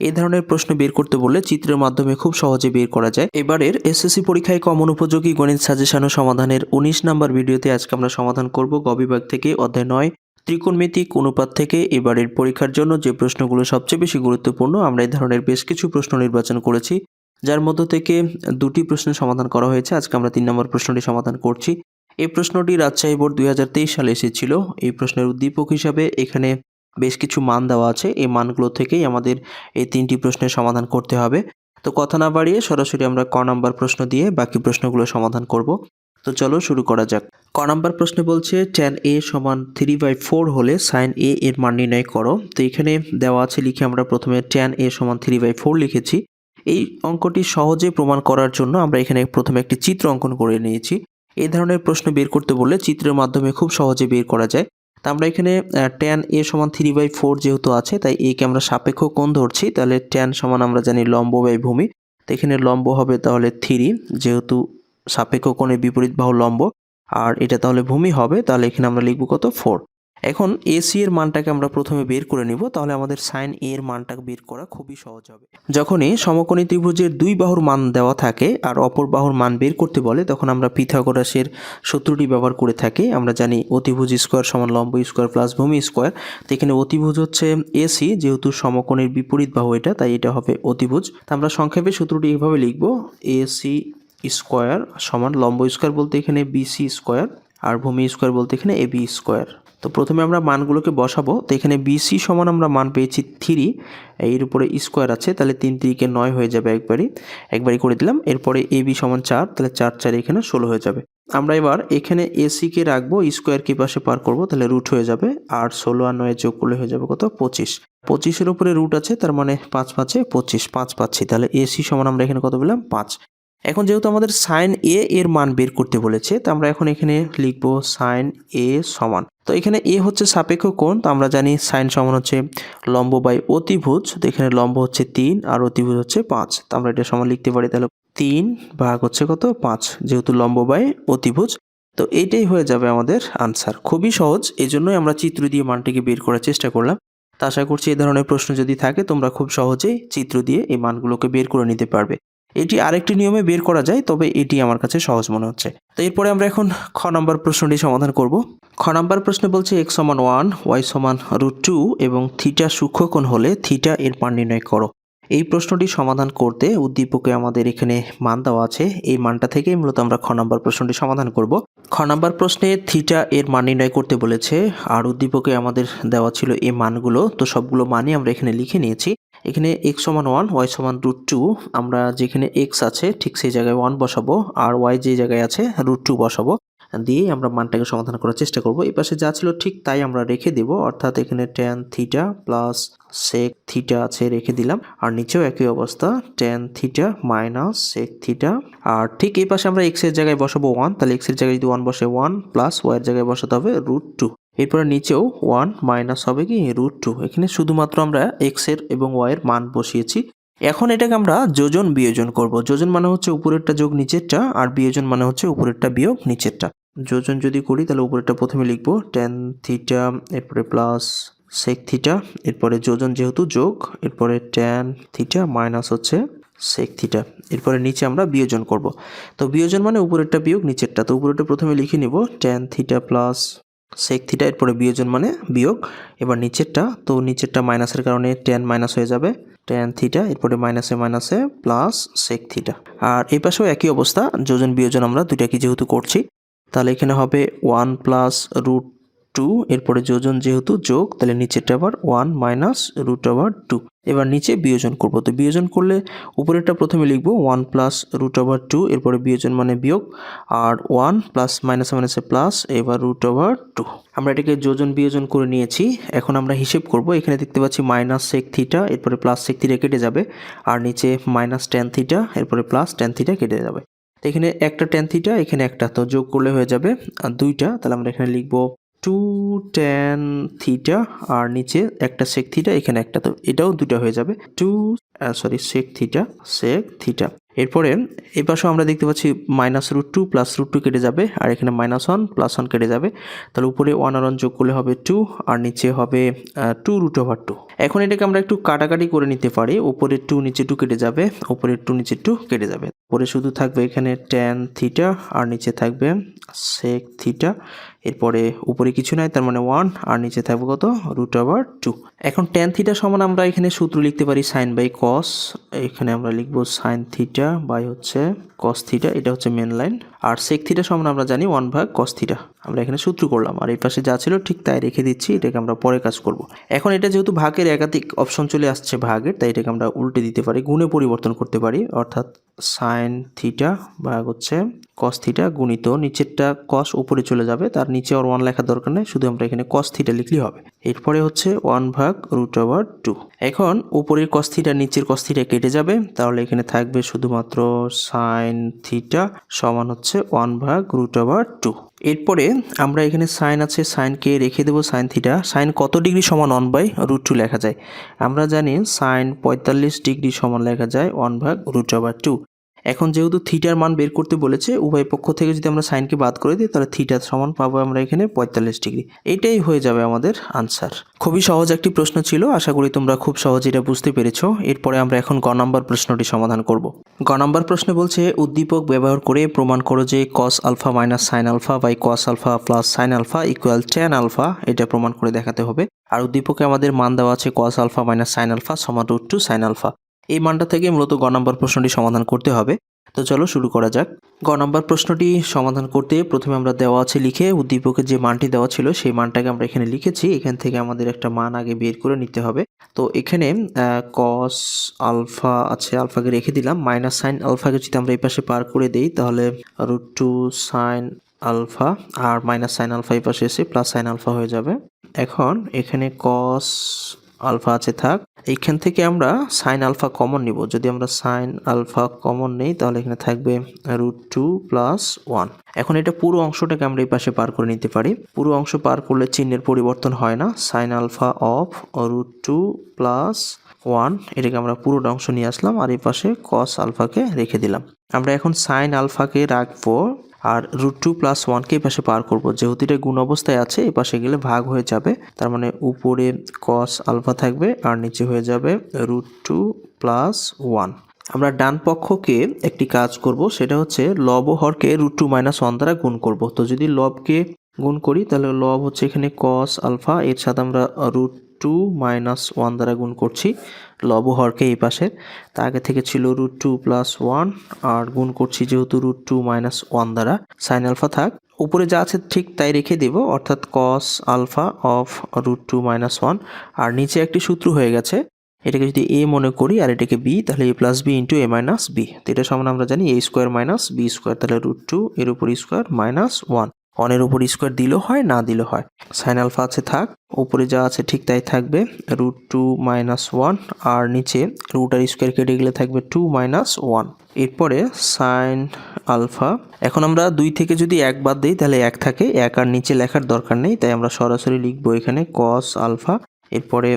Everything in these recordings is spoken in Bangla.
এই ধরনের প্রশ্ন বের করতে বললে চিত্রের মাধ্যমে খুব সহজে বের করা যায়। এবারের এসএসসি পরীক্ষায় কমন উপযোগী গণিত সাজেশন ও সমাধানের উনিশ নাম্বার ভিডিওতে আজকে আমরা সমাধান করব গ বিভাগ থেকে অধ্যায় নয়, ত্রিকোণমিতিক অনুপাত থেকে এবারের পরীক্ষার জন্য যে প্রশ্নগুলো সবচেয়ে বেশি গুরুত্বপূর্ণ, আমরা এই ধরনের বেশ কিছু প্রশ্ন নির্বাচন করেছি। যার মধ্য থেকে দুটি প্রশ্নের সমাধান করা হয়েছে। আজকে আমরা তিন নম্বর প্রশ্নটি সমাধান করছি। এই প্রশ্নটি রাজশাহী বোর্ড দুই হাজার তেইশ সালে এসেছিল। এই প্রশ্নের উদ্দীপক হিসাবে এখানে বেশ কিছু মান দেওয়া আছে। এই মানগুলো থেকেই আমাদের এই তিনটি প্রশ্নের সমাধান করতে হবে। তো কথা না বাড়িয়ে সরাসরি আমরা ক নাম্বার প্রশ্ন দিয়ে বাকি প্রশ্নগুলো সমাধান করব। তো চলো শুরু করা যাক। ক নাম্বার প্রশ্নে বলছে ট্যান এ সমান থ্রি বাই ফোর হলে সাইন এ এর মান নির্ণয় করো। তো এখানে দেওয়া আছে, লিখে আমরা প্রথমে ট্যান এ সমান থ্রি বাই ফোর লিখেছি। এই অঙ্কটি সহজে প্রমাণ করার জন্য আমরা এখানে প্রথমে একটি চিত্র অঙ্কন করে নিয়েছি। এই ধরনের প্রশ্ন বের করতে বললে চিত্রের মাধ্যমে খুব সহজে বের করা যায়। তা আমরা এখানে ট্যান এ সমান থ্রি বাই ফোর যেহেতু আছে, তাই একে আমরা সাপেক্ষ কোণ ধরছি, তাহলে ট্যান সমান আমরা জানি লম্ব বাই ভূমি। তো এখানে লম্ব হবে তাহলে থ্রি যেহেতু সাপেক্ষ কোণের বিপরীত বাহু লম্ব, আর এটা তাহলে ভূমি হবে, তাহলে এখানে আমরা লিখব কত? ফোর এখন এসি এর মানটাকে আমরা প্রথমে বের করে নিব, তাহলে আমাদের সাইন এ এর মানটা বের করা খুবই সহজ হবে। যখনই সমকোণী ত্রিভুজের দুই বাহুর মান দেওয়া থাকে আর অপর বাহুর মান বের করতে বলে, তখন আমরা পিথাগোরাসের সূত্রটি ব্যবহার করে থাকি। আমরা জানি অতিভুজ স্কোয়ার সমান লম্ব স্কোয়ার প্লাস ভূমি স্কোয়ার। তো এখানে অতিভুজ হচ্ছে এসি যেহেতু সমকোণের বিপরীত বাহু এটা, তাই এটা হবে অতিভুজ। তা আমরা সংক্ষেপে সূত্রটি এইভাবে লিখব এসি স্কোয়ার সমান লম্ব স্কোয়ার বলতে এখানে বিসি স্কোয়ার আর ভূমি স্কোয়ার বলতে এখানে এবি স্কোয়ার। তো প্রথমে আমরা মানগুলোকে বসাবো। তো এখানে বিসি সমান আমরা মান পেয়েছি থ্রি এর উপরে স্কোয়ার আছে, তাহলে তিন তিরিকে নয় হয়ে যাবে একবারই। একবারই করে দিলাম, এরপরে এ বি সমান চার, তাহলে চার চার এখানে ষোলো হয়ে যাবে। আমরা এবার এখানে এসিকে রাখব স্কোয়ার কি পাশে পার করব, তাহলে রুট হয়ে যাবে আর ষোলো আর নয় যোগ করলে হয়ে যাবে কত? পঁচিশ। পঁচিশের উপরে রুট আছে, তার মানে পাঁচ পাঁচে পঁচিশ, পাঁচ পাচ্ছি। তাহলে এসি সমান আমরা এখানে কত পেলাম? পাঁচ। এখন যেহেতু আমাদের সাইন এ এর মান বের করতে বলেছে, তো আমরা এখন এখানে লিখব সাইন এ সমান। তো এখানে এ হচ্ছে সাপেক্ষ কোণ, তো আমরা জানি সাইন সমান হচ্ছে লম্ব বাই অতিভুজ, তো এখানে লম্ব হচ্ছে তিন আর অতিভুজ হচ্ছে পাঁচ। তো আমরা এটা সমান লিখতে পারি তাহলে তিন ভাগ হচ্ছে কত? পাঁচ, যেহেতু লম্ব বাই অতিভুজ। তো এইটাই হয়ে যাবে আমাদের আনসার খুবই সহজ এই জন্যই আমরা চিত্র দিয়ে মানটিকে বের করার চেষ্টা করলাম। তা আশা করছি এই ধরনের প্রশ্ন যদি থাকে, তোমরা খুব সহজেই চিত্র দিয়ে এই মানগুলোকে বের করে নিতে পারবে। এটি আরেকটি নিয়মে বের করা যায়, তবে এটি আমার কাছে সহজ মনে হচ্ছে। তো এরপরে আমরা এখন খ নম্বর প্রশ্নটি সমাধান করব। খ নম্বর প্রশ্নে বলছে এক্স সমান ওয়ান ওয়াই সমান রুট টু এবং থিটা সূক্ষ্মকোণ হলে থিটা এর মান নির্ণয় করো। এই প্রশ্নটি সমাধান করতে উদ্দীপকে আমাদের এখানে মান দেওয়া আছে। এই মানটা থেকেই মূলত আমরা খ নম্বর প্রশ্নটি সমাধান করব। খ নম্বর প্রশ্নে থিটা এর মান নির্ণয় করতে বলেছে, আর উদ্দীপকে আমাদের দেওয়া ছিল এই মানগুলো, তো সবগুলো মানই আমরা এখানে লিখে নিয়েছি। এখানে এক্স সমান ওয়ান ওয়াই সমান রুট টু আমরা যেখানে এক্স আছে, ঠিক সেই জায়গায় ওয়ান বসাবো, আর ওয়াই যে জায়গায় আছে রুট টু বসাবো, দিয়ে আমরা মানটাকে সমাধান করার চেষ্টা করব। এই পাশে যা ছিল ঠিক তাই আমরা রেখে দেব, অর্থাৎ এখানে tan theta plus sec theta আছে রেখে দিলাম, আর নিচেও একই অবস্থা tan theta minus sec theta আর ঠিক এই পাশে আমরা এক্সের জায়গায় বসাবো ওয়ান তাহলে এক্সের জায়গায় যদি ওয়ান বসে ওয়ান প্লাস ওয়াই এর জায়গায় বসাতে হবে রুট টু এরপরে নিচেও ওয়ান মাইনাস হবে কি? রুট টু এখানে শুধুমাত্র আমরা এক্সের এবং ওয়াই এর মান বসিয়েছি। এখন এটাকে আমরা যোজন বিয়োজন করব। যোজন মানে হচ্ছে উপরেরটা যোগ নিচেরটা, আর বিয়োজন মানে হচ্ছে উপরেরটা বিয়োগ নিচেরটা। যোজন যদি করি, তাহলে উপরেরটা প্রথমে লিখব টেন থিটা এরপরে প্লাস সেক থিটা এরপরে যোজন যেহেতু যোগ, এরপরে ট্যান থিটা মাইনাস হচ্ছে সেক থিটা এরপরে নিচে আমরা বিয়োজন করব। তো বিয়োজন মানে উপরেরটা বিয়োগ নিচেরটা। তো উপরেরটা প্রথমে লিখে নিব tan theta plus sec theta এরপরে বিয়োজন মানে বিয়োগ। এবার নিচেরটা, তো নিচেরটা মাইনাসের কারণে টেন মাইনাস হয়ে যাবে। টেন থিটা এরপরে মাইনাসে মাইনাসে প্লাস সেক থিটা আর এই পাশেও একই অবস্থা, যোজন বিয়োজন আমরা দুইটাকে যেহেতু করছি, তাহলে এখানে হবে ওয়ান প্লাস রুট টু এরপরে যোজন যেহেতু যোগ, তাহলে নিচেরটা আবার one minus root over two এবার নিচে বিয়োজন করব। তো বিয়োজন করলে উপরেরটা প্রথমে লিখব one plus root over two এরপরে বিয়োজন মানে বিয়োগ, আর ওয়ান প্লাস মাইনাসে মাইনাসে প্লাস এবার রুট ওভার টু আমরা এটাকে যোজন বিয়োজন করে নিয়েছি। এখন আমরা হিসেব করব। এখানে দেখতে পাচ্ছি মাইনাস সেক থিটা এরপরে প্লাস সেক থিটা কেটে যাবে, আর নিচে মাইনাস টেন থিটা এরপরে প্লাস টেন থিটা কেটে যাবে। এখানে একটা টেন থিটা এখানে একটা। তো যোগ করলে হয়ে যাবে, আর দুইটা। তাহলে আমরা এখানে লিখব টু টেন থিটা আর নিচে একটা সেক থিটা এখানে একটা, তো এটাও দুটা হয়ে যাবে। Two sorry sec theta sec theta এরপরে, এই পাশেও আমরা দেখতে পাচ্ছি minus root two plus root two কেটে যাবে, আর এখানে মাইনাস ওয়ান প্লাস ওয়ান কেটে যাবে। তাহলে উপরে ওয়ান আর ওয়ান যোগ করলে হবে টু আর নিচে হবে টু রুট ওভার টু এখন এটাকে আমরা একটু কাটাকাটি করে নিতে পারি। উপরে টু নিচে টু কেটে যাবে, উপরে টু নিচে টু কেটে যাবে। উপরে শুধু থাকবে এখানে ট্যান থিটা আর নিচে থাকবে সেক থিটা এরপরে উপরে কিছু নাই, তার মানে ওয়ান আর নিচে থাকবে কত? রুট ওভার টু এখন টেন থিটা সমান আমরা এখানে সূত্র লিখতে পারি সাইন বাই কস এখানে আমরা লিখব সাইন থিটা বাই হচ্ছে কস থিটা এটা হচ্ছে মেন লাইন আর সেক থিটা সমান আমরা জানি ওয়ান ভাগ কস থিটা আমরা এখানে সূত্র করলাম, আর এই পাশে যা ছিল ঠিক তাই রেখে দিচ্ছি, এটাকে আমরা পরে কাজ করব। এখন এটা যেহেতু ভাগের একাধিক অপশন চলে আসছে ভাগের, তাই এটাকে আমরা উল্টে দিতে পারি, গুণে পরিবর্তন করতে পারি, অর্থাৎ সাইন থিটা ভাগ হচ্ছে কস থিটা গুণিত নিচেরটা কস উপরে চলে যাবে, তার নিচে আর ওয়ান লেখার দরকার নেই, শুধু আমরা এখানে কস থিটা লিখলেই হবে। এরপরে হচ্ছে ওয়ান ভাগ রুট ওভার টু এখন উপরের কস থিটা নিচের কস থিটা কেটে যাবে, তাহলে এখানে থাকবে শুধুমাত্র সাইন থিটা সমান হচ্ছে ওয়ান ভাগ রুট ওভার টু এরপরে আমরা এখানে সাইন আছে সাইনকে রেখে দেবো সাইন থিটা সাইন কত ডিগ্রি সমান ওয়ান বাই রুট টু লেখা যায়? আমরা জানি সাইন পঁয়তাল্লিশ ডিগ্রি সমান লেখা যায় ওয়ান ভাগ রুট ওভার টু এখন যেহেতু থিটার মান বের করতে বলেছে, উভয় পক্ষ থেকে যদি আমরা সাইনকে বাদ করে দিই, তাহলে থিটার সমান পাবো আমরা এখানে পঁয়তাল্লিশ ডিগ্রি। এটাই হয়ে যাবে আমাদের আনসার খুবই সহজ একটি প্রশ্ন ছিল, আশা করি তোমরা খুব সহজে এটা বুঝতে পেরেছ। এরপরে আমরা এখন গ নম্বর প্রশ্নটি সমাধান করব। গ নম্বর প্রশ্নে বলছে, উদ্দীপক ব্যবহার করে প্রমাণ করো যে cos alpha minus sine alpha by cos alpha plus sine alpha equal tan alpha, এটা প্রমাণ করে দেখাতে হবে। আর উদ্দীপকে আমাদের মান দেওয়া আছে cos alpha minus sine alpha সমান রুট টু সাইন আলফা। এই মানটা থেকে মূলত গ নম্বর প্রশ্নটি সমাধান করতে হবে। তো চলো শুরু করা যাক। গ নম্বর প্রশ্নটি সমাধান করতে প্রথমে আমরা দেওয়া আছে লিখে উদ্দীপকের যে মানটি দেওয়া ছিল সেই মানটাকে আমরা এখানে লিখেছি। এখান থেকে আমাদের একটা মান আগে বের করে নিতে হবে। তো এখানে কস আলফা আছে, আলফাকে রেখে দিলাম। মাইনাস সাইন আলফাকে যদি আমরা এই পাশে পার করে দিই, তাহলে রুট টু সাইন আলফা আর মাইনাস সাইন আলফা এই পাশে এসে প্লাস সাইন আলফা হয়ে যাবে। এখন এখানে কস আলফা আছে থাক। এইখান থেকে আমরা সাইন আলফা কমন নিব। যদি আমরা সাইন আলফা কমন নেই, তাহলে এখানে থাকবে রুট টু প্লাস ওয়ান এখন এটা পুরো অংশটাকে আমরা এই পাশে পার করে নিতে পারি। পুরো অংশ পার করলে চিহ্নের পরিবর্তন হয় না। Sine alpha of root two plus one এটাকে আমরা পুরোটা অংশ নিয়ে আসলাম আর এই পাশে কস আলফাকে রেখে দিলাম। আমরা এখন সাইন আলফাকে রাখব আর রুট টু প্লাস ওয়ানকে এই পাশে পার করব। যেহেতু এটা গুণ অবস্থায় আছে, এই পাশে গেলে ভাগ হয়ে যাবে। তার মানে উপরে কস আলফা থাকবে আর নিচে হয়ে যাবে রুট টু প্লাস ওয়ান আমরা ডান পক্ষকে একটি কাজ করব, সেটা হচ্ছে লব ও হরকে রুট টু মাইনাস ওয়ান দ্বারা গুণ করব। তো যদি লবকে গুণ করি, তাহলে লব হচ্ছে এখানে কস আলফা এর সাথে আমরা রুট টু মাইনাস ওয়ান দ্বারা গুণ করছি। লব ও হরকে এই পাশে। তা আগে থেকে ছিল রুট টু প্লাস ওয়ান আর গুণ করছি যেহেতু রুট টু মাইনাস ওয়ান দ্বারা। সাইন আলফা থাক। উপরে যা আছে ঠিক তাই রেখে দেব, অর্থাৎ cos alpha of root two minus one আর নিচে একটি সূত্র হয়ে গেছে। এটাকে যদি এ মনে করি আর এটাকে বি তাহলে A plus B into A minus B তো এটা সমান আমরা জানি A square minus B square তাহলে রুট টু এর উপর স্কোয়ার মাইনাস ওয়ান ওয়ানের উপর স্কোয়ার দিলেও হয়, না দিলেও হয়। সাইন আলফা আছে থাক, উপরে যা আছে ঠিক তাই থাকবে। রুট টু মাইনাস ওয়ান আর নিচে রুট আর স্কোয়ার কেটে গেলে থাকবে টু মাইনাস ওয়ান এরপরে সাইন আলফা এখন আমরা দুই থেকে যদি এক বাদ দিই, তাহলে এক থাকে। এক আর নিচে লেখার দরকার নেই, তাই আমরা সরাসরি লিখব এখানে কস আলফা এরপরে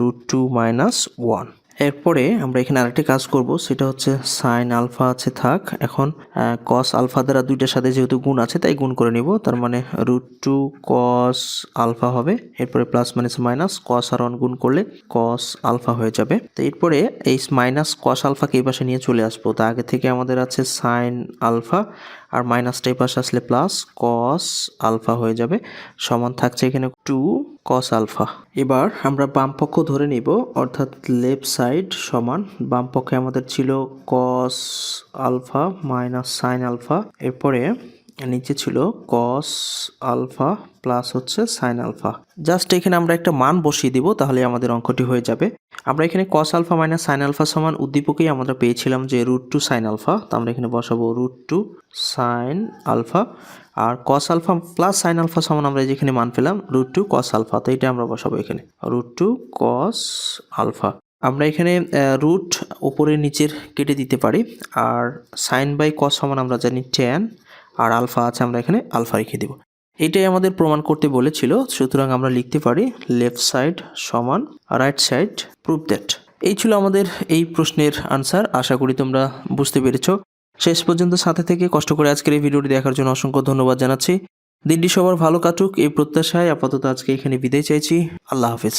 রুট টু মাইনাস ওয়ান এরপরে আমরা এখানে আরেকটি কাজ করব, সেটা হচ্ছে সাইন আলফা আছে থাক। এখন কস আলফা দ্বারা দুইটার সাথে যেহেতু গুণ আছে, তাই গুণ করে নিব। তার মানে রুট টু কস আলফা হবে, এরপরে প্লাস মাইনাস মাইনাস কস আর ওয়ান গুণ করলে কস আলফা হয়ে যাবে। তো এরপরে এই মাইনাস কস আলফাকে এই পাশে নিয়ে চলে আসব। তো আগে থেকে আমাদের আছে সাইন আলফা আর মাইনাসটা এই পাশে আসলে প্লাস কস আলফা হয়ে যাবে। সমান থাকছে এখানে টু কস আলফা এবার আমরা বামপক্ষ ধরে নিব, অর্থাৎ লেফট সাইড সমান বামপক্ষে আমাদের ছিল cos alpha minus sine alpha এরপরে নিচে ছিল কস আলফা প্লাস হচ্ছে সাইন আলফা জাস্ট এখানে আমরা একটা মান বসিয়ে দিব, তাহলে আমাদের অঙ্কটি হয়ে যাবে। আমরা এখানে cos alpha minus sine alpha সমান উদ্দীপকেই আমরা পেয়েছিলাম যে রুট টু সাইন আলফা তো আমরা এখানে বসাবো রুট টু সাইন আলফা আর cos alpha plus sine alpha সমান আমরা যেখানে মান পেলাম রুট টু কস আলফা তো এটা আমরা বসাবো এখানে। রুট টু কস আলফা আমরা এখানে রুট উপরের নিচের কেটে দিতে পারি, আর সাইন বাই কস সমান আমরা জানি টেন আর আলফা আছে, আমরা এখানে আলফা রেখে দেব। এটাই আমাদের প্রমাণ করতে বলেছিল, সুতরাং আমরা লিখতে পারি লেফট সাইড সমান রাইট সাইড প্রুফ দ্যাট এই ছিল আমাদের এই প্রশ্নের আনসার আশা করি তোমরা বুঝতে পেরেছ। শেষ পর্যন্ত সাথে থেকে কষ্ট করে আজকের এই ভিডিওটি দেখার জন্য অসংখ্য ধন্যবাদ জানাচ্ছি। দিনটি সবার ভালো কাটুক, এই প্রত্যাশায় আপাতত আজকে এখানে বিদায় চাইছি। আল্লাহ হাফিজ।